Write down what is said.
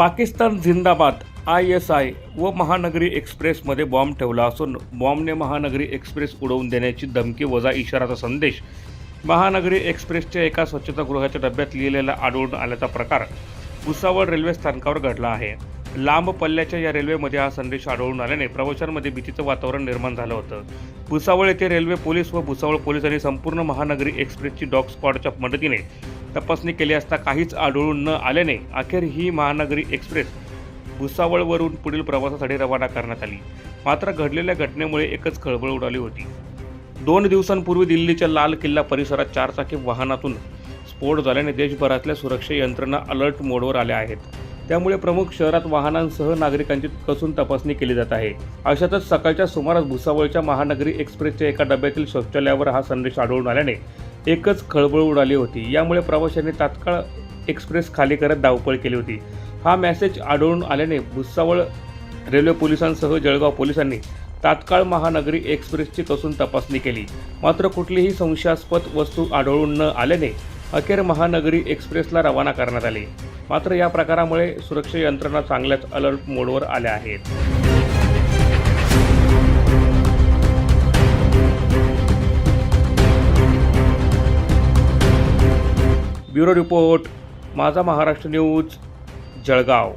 पाकिस्तान झिंदाबाद I S I व Mahanagari एक्सप्रेसमध्ये bomb ठेवला असून बॉम्बने महानगरी एक्सप्रेस उडवून देण्याची धमकी वजा इशाराचा संदेश. महानगरी एक्सप्रेसच्या एका स्वच्छतागृहाच्या डब्यात लिहिलेला आढळून आल्याचा प्रकार भुसावळ रेल्वे स्थानकावर घडला आहे. लांब पल्ल्याच्या या रेल्वेमध्ये हा संदेश आढळून आल्याने प्रवाशांमध्ये भीतीचं वातावरण निर्माण झालं होतं. भुसावळ येथे रेल्वे पोलीस व भुसावळ पोलिसांनी संपूर्ण महानगरी एक्सप्रेसची डॉग स्क्वॉडच्या मदतीने तपासणी केली असता काहीच आढळून न आल्याने अखेर ही महानगरी एक्सप्रेस भुसावळवरून पुढील प्रवासासाठी रवाना करण्यात आली. मात्र घडलेल्या घटनेमुळे एकच खळबळ उडाली होती. दोन दिवसांपूर्वी दिल्लीच्या लाल किल्ला परिसरात चारचाकी वाहनातून स्फोट झाल्याने देशभरातल्या सुरक्षा यंत्रणा अलर्ट मोडवर आल्या आहेत. त्यामुळे प्रमुख शहरात वाहनांसह नागरिकांची कसून तपासणी केली जात आहे. अशातच सकाळच्या सुमारास भुसावळच्या महानगरी एक्सप्रेसच्या एका डब्यातील शौचालयावर हा संदेश आढळून आल्याने एकच खळबळ उडाली होती. यामुळे प्रवाशांनी तात्काळ एक्सप्रेस खाली करत धावपळ केली होती. हा मेसेज आढळून आल्याने भुसावळ रेल्वे पोलिसांसह जळगाव पोलिसांनी तात्काळ महानगरी एक्सप्रेसची कसून तपासणी केली. मात्र कुठलीही संशयास्पद वस्तू आढळून न आल्याने अखेर महानगरी एक्सप्रेसला रवाना करण्यात आले. मात्र या प्रकारामुळे सुरक्षा यंत्रणा चांगल्याच अलर्ट मोडवर आल्या आहेत. ब्युरो रिपोर्ट माझा महाराष्ट्र न्यूज जळगाव.